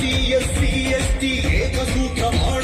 SC SC ST ಏಕಸೂತ್ರ ಮಾಡಿ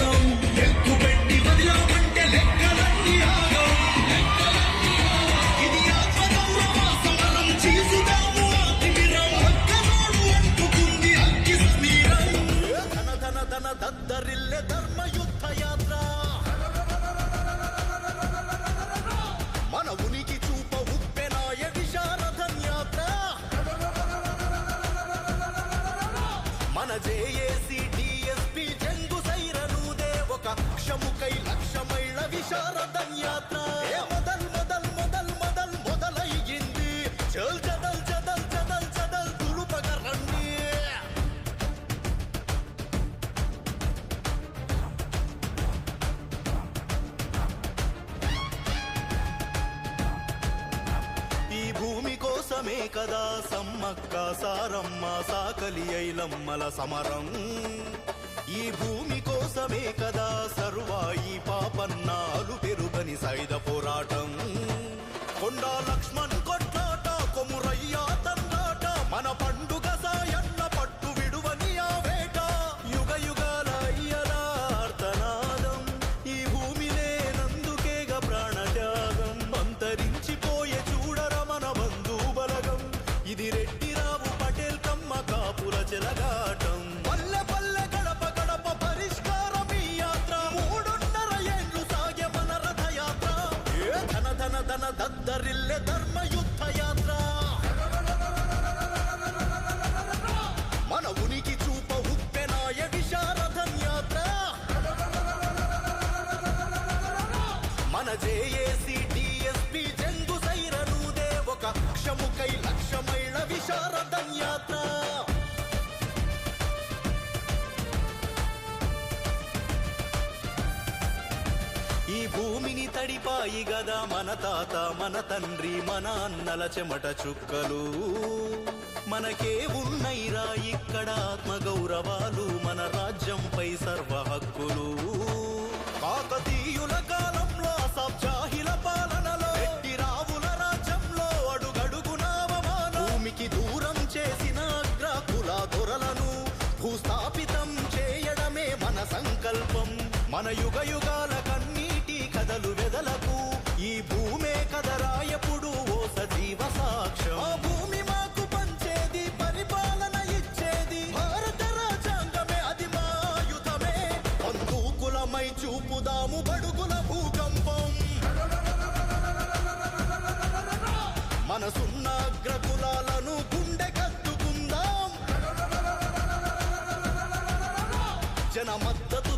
JAC కోసమే కదా సమ్మక్క సారమ్మ సాకలి ఐలమ్మల సమరం. ఈ భూమి కోసమే కదా ధన ధన ధన దద్దరిల్లె ధర్మయుద్ధ యాత్ర మన ఉనికి చూప ఉప్పెనాయ విశారథన్ యాత్ర మన జేఏసీ డిఎస్పి జంగు సైరనుదే ఒక క్షముకై లక్షమైళ్ళ విశారదన్ యాత్ర తడిపాయి గదా మన తాత మన తండ్రి మన అన్నల చెమట చుక్కలు. మనకే ఉన్నైరా ఇక్కడ ఆత్మగౌరవాలు మన రాజ్యంపై సర్వ హక్కులు. కాకతీయుల కాలంలో సబ్జాహిల పాలనలో రెడ్డి రావుల రాజ్యంలో అడుగడుగున భూమికి దూరం చేసిన అగ్రకుల దొరలను భూస్థాపితం చేయడమే మన సంకల్పం. మన యుగ యుగాల మై చూపుదాము బడుగుల భూకంపం. మనసున్న అగ్రకులాలను గుండె కత్తుకుందాం జన మద్దతు